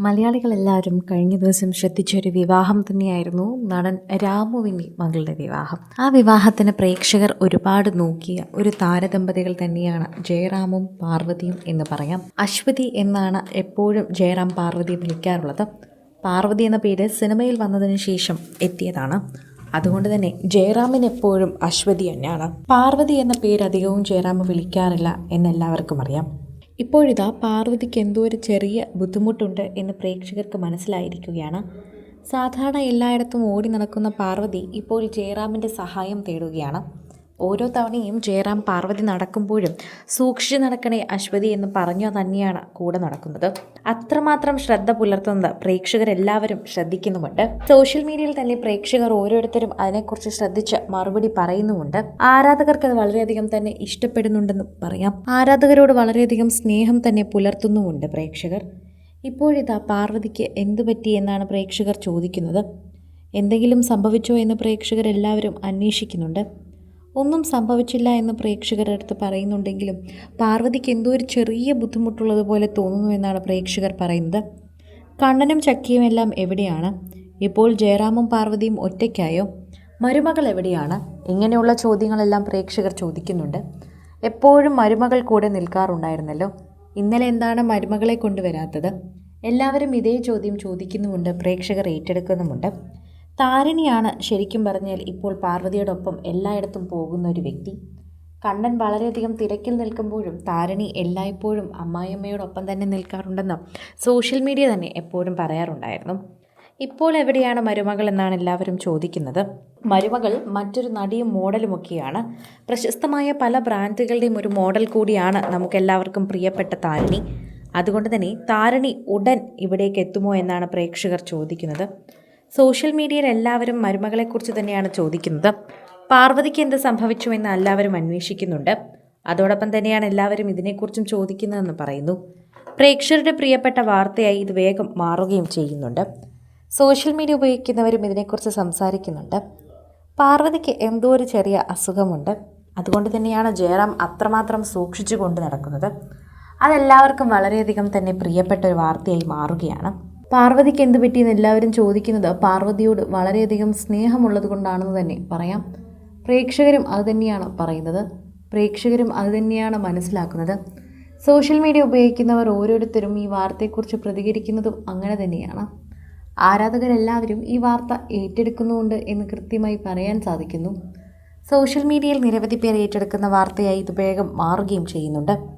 മലയാളികളെല്ലാവരും കഴിഞ്ഞ ദിവസം ശ്രദ്ധിച്ച ഒരു വിവാഹം തന്നെയായിരുന്നു നടൻ രാമുവിന്റെ മകളുടെ വിവാഹം. ആ വിവാഹത്തിന് പ്രേക്ഷകർ ഒരുപാട് നോക്കിയ ഒരു താരദമ്പതികൾ തന്നെയാണ് ജയറാമും പാർവതിയും എന്ന് പറയാം. അശ്വതി എന്നാണ് എപ്പോഴും ജയറാം പാർവതി വിളിക്കാറുള്ളത്. പാർവതി എന്ന പേര് സിനിമയിൽ വന്നതിന് ശേഷം എത്തിയതാണ്. അതുകൊണ്ട് തന്നെ ജയറാമിന് എപ്പോഴും അശ്വതി തന്നെയാണ്. പാർവതി എന്ന പേര് അധികവും ജയറാം വിളിക്കാറില്ല എന്നെല്ലാവർക്കും അറിയാം. ഇപ്പോഴിതാ പാർവതിക്ക് എന്തോ ഒരു ചെറിയ ബുദ്ധിമുട്ടുണ്ട് എന്ന് പ്രേക്ഷകർക്ക് മനസ്സിലായിരിക്കുകയാണ്. സാധാരണ എല്ലായിടത്തും ഓടി നടക്കുന്ന പാർവതി ഇപ്പോൾ ജയറാമിന്റെ സഹായം തേടുകയാണ്. ഓരോ തവണയും ജയറാം പാർവതി നടക്കുമ്പോഴും സൂക്ഷിച്ചു നടക്കണേ അശ്വതി എന്ന് പറഞ്ഞു തന്നെയാണ് കൂടെ നടക്കുന്നത്. അത്രമാത്രം ശ്രദ്ധ പുലർത്തുന്നത് പ്രേക്ഷകരെല്ലാവരും ശ്രദ്ധിക്കുന്നുമുണ്ട്. സോഷ്യൽ മീഡിയയിൽ തന്നെ പ്രേക്ഷകർ ഓരോരുത്തരും അതിനെക്കുറിച്ച് ശ്രദ്ധിച്ച് മറുപടി പറയുന്നുമുണ്ട്. ആരാധകർക്ക് അത് വളരെയധികം തന്നെ ഇഷ്ടപ്പെടുന്നുണ്ടെന്ന് പറയാം. ആരാധകരോട് വളരെയധികം സ്നേഹം തന്നെ പുലർത്തുന്നുമുണ്ട് പ്രേക്ഷകർ. ഇപ്പോഴിതാ പാർവതിക്ക് എന്തു പറ്റി എന്നാണ് പ്രേക്ഷകർ ചോദിക്കുന്നത്. എന്തെങ്കിലും സംഭവിച്ചോ എന്ന് പ്രേക്ഷകരെല്ലാവരും അന്വേഷിക്കുന്നുണ്ട്. ഒന്നും സംഭവിച്ചില്ല എന്ന് പ്രേക്ഷകരുടെ അടുത്ത് പറയുന്നുണ്ടെങ്കിലും പാർവതിക്ക് എന്തോ ഒരു ചെറിയ ബുദ്ധിമുട്ടുള്ളതുപോലെ തോന്നുന്നു എന്നാണ് പ്രേക്ഷകർ പറയുന്നത്. കണ്ണനും ചക്കിയും എല്ലാം എവിടെയാണ്? ഇപ്പോൾ ജയറാമും പാർവതിയും ഒറ്റയ്ക്കായോ? മരുമകൾ എവിടെയാണ്? ഇങ്ങനെയുള്ള ചോദ്യങ്ങളെല്ലാം പ്രേക്ഷകർ ചോദിക്കുന്നുണ്ട്. എപ്പോഴും മരുമകൾ കൂടെ നിൽക്കാറുണ്ടായിരുന്നല്ലോ. ഇന്നലെ എന്താണ് മരുമകളെ കൊണ്ടുവരാത്തത്? എല്ലാവരും ഇതേ ചോദ്യം ചോദിക്കുന്നുമുണ്ട് പ്രേക്ഷകർ ഏറ്റെടുക്കുന്നുമുണ്ട്. താരിണിയാണ് ശരിക്കും പറഞ്ഞാൽ ഇപ്പോൾ പാർവതിയോടൊപ്പം എല്ലായിടത്തും പോകുന്ന ഒരു വ്യക്തി. കണ്ണൻ വളരെയധികം തിരക്കിൽ നിൽക്കുമ്പോഴും താരിണി എല്ലായ്പ്പോഴും അമ്മായിയമ്മയോടൊപ്പം തന്നെ നിൽക്കാറുണ്ടെന്ന് സോഷ്യൽ മീഡിയ തന്നെ എപ്പോഴും പറയാറുണ്ടായിരുന്നു. ഇപ്പോൾ എവിടെയാണ് മരുമകൾ എന്നാണ് എല്ലാവരും ചോദിക്കുന്നത്. മരുമകൾ മറ്റൊരു നടിയും മോഡലുമൊക്കെയാണ്. പ്രശസ്തമായ പല ബ്രാൻഡുകളുടെയും ഒരു മോഡൽ കൂടിയാണ് നമുക്കെല്ലാവർക്കും പ്രിയപ്പെട്ട താരിണി. അതുകൊണ്ട് തന്നെ താരിണി ഉടൻ ഇവിടേക്ക് എത്തുമോ എന്നാണ് പ്രേക്ഷകർ ചോദിക്കുന്നത്. സോഷ്യൽ മീഡിയയിൽ എല്ലാവരും മരുമകളെക്കുറിച്ച് തന്നെയാണ് ചോദിക്കുന്നത്. പാർവതിക്ക് എന്ത് സംഭവിച്ചു എന്ന് എല്ലാവരും അന്വേഷിക്കുന്നുണ്ട്. അതോടൊപ്പം തന്നെയാണ് എല്ലാവരും ഇതിനെക്കുറിച്ചും ചോദിക്കുന്നതെന്ന് പറയുന്നു. പ്രേക്ഷകരുടെ പ്രിയപ്പെട്ട വാർത്തയായി ഇത് വേഗം മാറുകയും ചെയ്യുന്നുണ്ട്. സോഷ്യൽ മീഡിയ ഉപയോഗിക്കുന്നവരും ഇതിനെക്കുറിച്ച് സംസാരിക്കുന്നുണ്ട്. പാർവതിക്ക് എന്തോ ഒരു ചെറിയ അസുഖമുണ്ട്. അതുകൊണ്ട് തന്നെയാണ് ജയറാം അത്രമാത്രം സൂക്ഷിച്ചു കൊണ്ട് നടക്കുന്നത്. അതെല്ലാവർക്കും വളരെയധികം തന്നെ പ്രിയപ്പെട്ട ഒരു വാർത്തയായി മാറുകയാണ്. പാർവതിക്ക് എന്ത് പറ്റിയെന്ന് എല്ലാവരും ചോദിക്കുന്നത് പാർവതിയോട് വളരെയധികം സ്നേഹമുള്ളത് കൊണ്ടാണെന്ന് തന്നെ പറയാം. പ്രേക്ഷകരും അതുതന്നെയാണ് പറയുന്നത്. പ്രേക്ഷകരും അതുതന്നെയാണ് മനസ്സിലാക്കുന്നത്. സോഷ്യൽ മീഡിയ ഉപയോഗിക്കുന്നവർ ഓരോരുത്തരും ഈ വാർത്തയെക്കുറിച്ച് പ്രതികരിക്കുന്നതും അങ്ങനെ തന്നെയാണ്. ആരാധകരെല്ലാവരും ഈ വാർത്ത ഏറ്റെടുക്കുന്നുണ്ട് എന്ന് കൃത്യമായി പറയാൻ സാധിക്കുന്നു. സോഷ്യൽ മീഡിയയിൽ നിരവധി പേർ ഏറ്റെടുക്കുന്ന വാർത്തയായി ഇത് വേഗം മാറുകയും ചെയ്യുന്നുണ്ട്.